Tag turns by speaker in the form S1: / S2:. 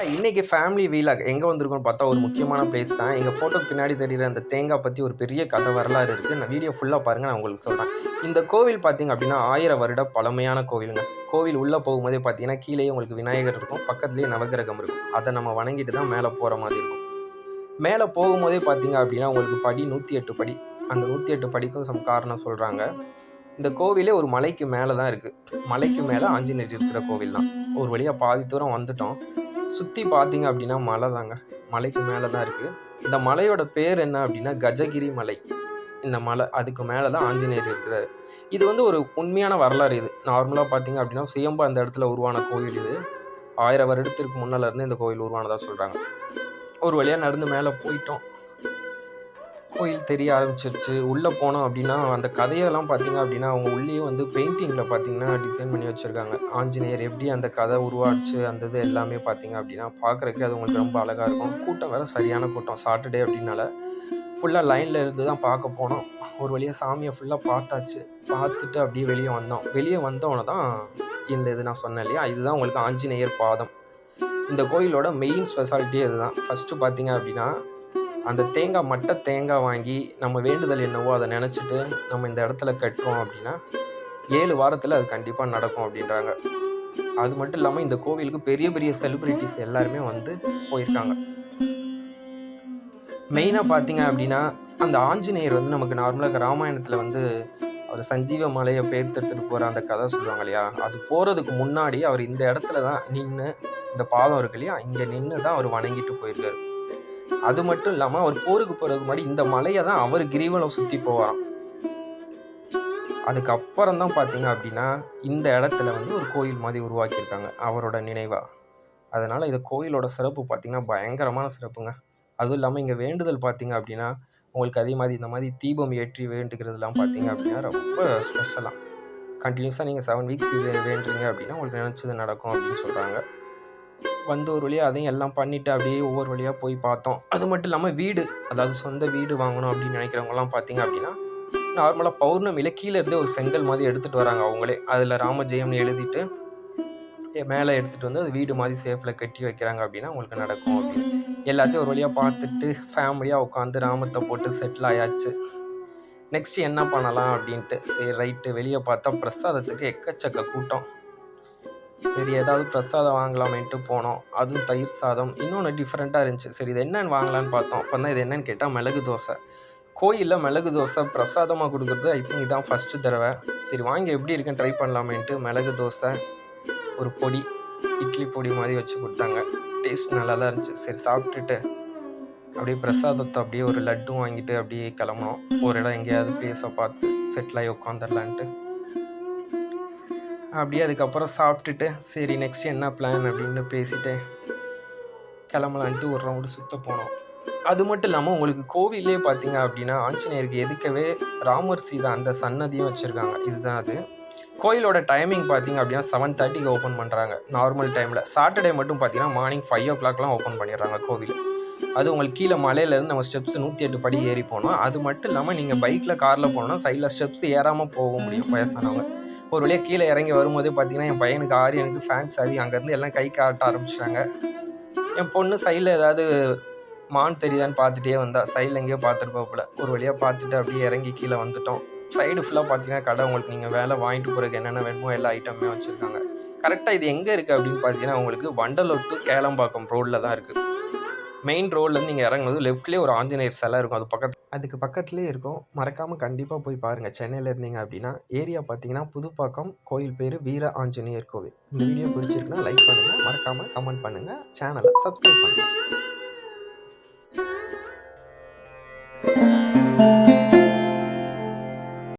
S1: இன்றைக்கி family vlog எங்கே வந்திருக்கோம்னு பார்த்தா ஒரு முக்கியமான பிளேஸ் தான். எங்கள் ஃபோட்டோக்கு பின்னாடி தெரியுற அந்த தேங்காய் பற்றி ஒரு பெரிய கதை வரலாறு இருக்குது நான் வீடியோ ஃபுல்லாக பாருங்கள் நான் உங்களுக்கு சொல்கிறேன் இந்த கோவில் பார்த்தீங்க அப்படின்னா ஆயிரம் வருட பழமையான கோவிலுங்க. கோவில் உள்ளே போகும்போதே பார்த்தீங்கன்னா கீழே உங்களுக்கு விநாயகர் இருக்கும் பக்கத்துலேயே நவகிரகம் இருக்கும். அதை நம்ம வணங்கிட்டு தான் மேலே போகிற மாதிரி இருக்கும். மேலே போகும்போதே பார்த்தீங்க அப்படின்னா உங்களுக்கு படி நூற்றி எட்டு படி. அந்த நூற்றி எட்டு படிக்கும் சம் காரணம் சொல்கிறாங்க இந்த கோவிலே ஒரு மலைக்கு மேலே தான் இருக்குது மலைக்கு மேலே ஆஞ்சநேயர் இருக்கிற கோவில் தான். ஒரு வழியாக பாதி தூரம் வந்துட்டோம். சுற்றி பார்த்தீங்க அப்படின்னா மலை தாங்க மலைக்கு மேலே தான் இருக்குது இந்த மலையோட பேர் என்ன அப்படின்னா கஜகிரி மலை. இந்த மலை அதுக்கு மேலே தான் ஆஞ்சநேயர் இருக்கிறார். இது வந்து ஒரு உண்மையான வரலாறு இது. நார்மலாக பார்த்தீங்க அப்படின்னா சுயம்பா அந்த இடத்துல உருவான கோவில் இது. ஆயிரம் வருடத்திற்கு முன்னால் இருந்து இந்த கோவில் உருவானதாக சொல்கிறாங்க ஒரு வழியாக நடந்து மேலே போயிட்டோம். கோயில் தெரிய ஆரம்பிச்சிருச்சு. உள்ளே போனோம் அப்படின்னா அந்த கதையெல்லாம் பார்த்தீங்க அப்படின்னா அவங்க உள்ளேயே வந்து பெயிண்டிங்கில் பார்த்தீங்கன்னா டிசைன் பண்ணி வச்சுருக்காங்க. ஆஞ்சநேயர் எப்படி அந்த கதை உருவாச்சு அந்த இது எல்லாமே பார்த்தீங்க அப்படின்னா பார்க்குறதுக்கு அது உங்களுக்கு ரொம்ப அழகாக இருக்கும். கூட்டம் வேறு சரியான கூட்டம். சாட்டர்டே அப்படின்னால ஃபுல்லாக லைனில் இருந்து தான் பார்க்க போனோம். ஒரு வழியாக சாமியை ஃபுல்லாக பார்த்தாச்சு. பார்த்துட்டு அப்படியே வெளியே வந்தோம். வெளியே வந்தோன்னே தான் இந்த இது நான் சொன்னேன் இல்லையா? இதுதான் உங்களுக்கு ஆஞ்சநேயர் பாதம். இந்த கோயிலோட மெயின் ஸ்பெஷாலிட்டியே இதுதான் ஃபஸ்ட்டு பார்த்தீங்க அப்படின்னா அந்த தேங்காய் மட்டை தேங்காய் வாங்கி நம்ம வேண்டுதல் என்னவோ அதை நினச்சிட்டு நம்ம இந்த இடத்துல கட்டுறோம் அப்படின்னா ஏழு வாரத்தில் அது கண்டிப்பாக நடக்கும் அப்படின்றாங்க. அது மட்டும் இல்லாமல் இந்த கோவிலுக்கு பெரிய பெரிய செலிப்ரிட்டிஸ் எல்லாருமே வந்து போயிருக்காங்க. மெயினாக பார்த்தீங்க அப்படின்னா அந்த ஆஞ்சநேயர் வந்து நமக்கு நார்மலாக ராமாயணத்தில் வந்து அவர் சஞ்சீவ மலையை பேர்த்தெடுத்துட்டு போகிற அந்த கதை சொல்லுவாங்க இல்லையா? அது போகிறதுக்கு முன்னாடி அவர் இந்த இடத்துல தான் நின்று இந்த பாதம் இருக்கு இல்லையா? இங்கே நின்று தான் அவர் வணங்கிட்டு போயிருக்காரு. அது மட்டும் இல்லாமல் அவர் போருக்கு போகிறதுக்கு முன்னாடி இந்த மலையை தான் அவர் கிரிவலம் சுற்றி போவாராம். அதுக்கப்புறம் தான் பார்த்தீங்க அப்படின்னா இந்த இடத்துல வந்து ஒரு கோயில் மாதிரி உருவாக்கியிருக்காங்க அவரோட நினைவாக அதனால் இந்த கோயிலோட சிறப்பு பார்த்திங்கன்னா பயங்கரமான சிறப்புங்க. அதுவும் இல்லாமல் இங்கே வேண்டுதல் பார்த்தீங்க அப்படின்னா உங்களுக்கு அதே மாதிரி இந்த மாதிரி தீபம் ஏற்றி வேண்டுகிறதுலாம் பார்த்தீங்க அப்படின்னா ரொம்ப ஸ்பெஷலாக கண்டினியூஸாக நீங்கள் செவன் வீக்ஸ் இது வேண்டுறீங்க அப்படின்னா உங்களுக்கு நினச்சது நடக்கும் அப்படின்னு சொல்கிறாங்க வந்து ஒரு வழியாக அதையும் எல்லாம் பண்ணிவிட்டு அப்படியே ஒவ்வொரு வழியாக போய் பார்த்தோம். அது மட்டும் இல்லாமல் வீடு அதாவது சொந்த வீடு வாங்கணும் அப்படின்னு நினைக்கிறவங்கலாம் பார்த்தீங்க அப்படின்னா நார்மலாக பௌர்ணமியில் கீழே இருந்தே ஒரு செங்கல் மாதிரி எடுத்துகிட்டு வராங்க அவங்களே. அதில் ராமஜெயம்னு எழுதிட்டு மேலே எடுத்துகிட்டு வந்து அது வீடு மாதிரி சேஃபில் கட்டி வைக்கிறாங்க அப்படின்னா உங்களுக்கு நடக்கும் அப்படின்னு. எல்லாத்தையும் ஒரு வழியாக பார்த்துட்டு ஃபேமிலியாக உட்காந்து ராமத்தை போட்டு செட்டில் ஆயாச்சு. நெக்ஸ்ட் என்ன பண்ணலாம் அப்படின்ட்டு சரி ரைட்டு வெளியே பார்த்தா பிரசாதத்துக்கு எக்கச்சக்க கூட்டம். சரி ஏதாவது பிரசாதம் வாங்கலாமேன்ட்டு போனோம். அதுவும் தயிர் சாதம். இன்னொன்று டிஃப்ரெண்ட்டாக இருந்துச்சு. சரி இது என்னன்னு வாங்கலான்னு பார்த்தோம். அப்போ தான் இது என்னன்னு கேட்டால் மிளகு தோசை. கோயிலில் மிளகு தோசை பிரசாதமாக கொடுக்குறது ஐ திங்க் இதான் ஃபஸ்ட்டு தடவை. சரி வாங்கி எப்படி இருக்குன்னு ட்ரை பண்ணலாமேன்ட்டு மிளகு தோசை ஒரு பொடி இட்லி பொடி மாதிரி வச்சு கொடுத்தாங்க. டேஸ்ட் நல்லா தான் இருந்துச்சு. சரி சாப்பிட்டுட்டு அப்படியே பிரசாதத்தை அப்படியே ஒரு லட்டும் வாங்கிட்டு அப்படியே கிளம்புனோம். ஒரு இடம் எங்கேயாவது பிளேஸை பார்த்து செட்டில் ஆகி உட்காந்துடலான்ட்டு அப்படியே அதுக்கப்புறம் சாப்பிட்டுட்டு சரி நெக்ஸ்ட் என்ன பிளான் அப்படின்னு பேசிட்டு கிளம்பலான்ட்டு ஒரு ரவுண்டு சுற்ற போனோம். அது மட்டும் இல்லாமல் உங்களுக்கு கோவிலே பார்த்தீங்க அப்படின்னா ஆஞ்சநேயருக்கு எதுக்கவே ராமர் சீதா அந்த சன்னதியும் வச்சுருக்காங்க. இதுதான் அது. கோயிலோட டைமிங் பார்த்தீங்க அப்படின்னா செவன் தேர்ட்டிக்கு ஓப்பன் பண்ணுறாங்க நார்மல் டைமில் சாட்டர்டே மட்டும் பார்த்தீங்கன்னா மார்னிங் ஃபைவ் ஓ கிளாக்லாம் ஓப்பன் பண்ணிடுறாங்க கோவில். அது உங்களுக்கு கீழே மலையிலேருந்து நம்ம ஸ்டெப்ஸ் நூற்றி எட்டு படி ஏறி போனோம். அது மட்டும் இல்லாமல் நீங்கள் பைக்கில் காரில் போனோம்னா சைடில் ஸ்டெப்ஸ் ஏறாமல் போக முடியும் வயசானவங்க. ஒரு வழியாக கீழே இறங்கி வரும்போது பார்த்தீங்கன்னா என் பையனுக்கு ஆறு எனக்கு ஃபேன்ஸ் ஆகி அங்கேருந்து எல்லாம் கை காட்ட ஆரம்பிச்சிட்டாங்க. என் பொண்ணு சைடில் ஏதாவது மான் தெரியுதான்னு பார்த்துட்டே வந்தா. சைடில் எங்கேயோ பார்த்துருப்பாப்புல ஒரு வழியாக பார்த்துட்டு அப்படியே இறங்கி கீழே வந்துட்டோம். சைடு ஃபுல்லாக பார்த்தீங்கன்னா கடை உங்களுக்கு நீங்கள் வேலை வாங்கிட்டு போகிறதுக்கு என்னென்ன வேணுமோ எல்லா ஐட்டமே வச்சுருக்காங்க. கரெக்டாக இது எங்கே இருக்குது அப்படின்னு பார்த்தீங்கன்னா உங்களுக்கு வண்டலூர் டு கேளம்பாக்கம் ரோட்டில் தான் இருக்குது மெயின் ரோட்லேருந்து நீங்கள் இறங்கும்போது லெஃப்ட்லேயே ஒரு ஆஞ்சநேயர் சிலை இருக்கும். அது பக்கத்து அதுக்கு பக்கத்துலேயே இருக்கும். மறக்காமல் கண்டிப்பாக போய் பாருங்கள் சென்னையில் இருந்தீங்க அப்படின்னா ஏரியா பார்த்தீங்கன்னா புதுப்பாக்கம் கோயில் பேர் வீர ஆஞ்சநேயர் கோவில். இந்த வீடியோ பிடிச்சிருக்குன்னா லைக் பண்ணுங்கள் மறக்காமல் கமெண்ட் பண்ணுங்கள் சேனலை சப்ஸ்கிரைப் பண்ணுங்கள்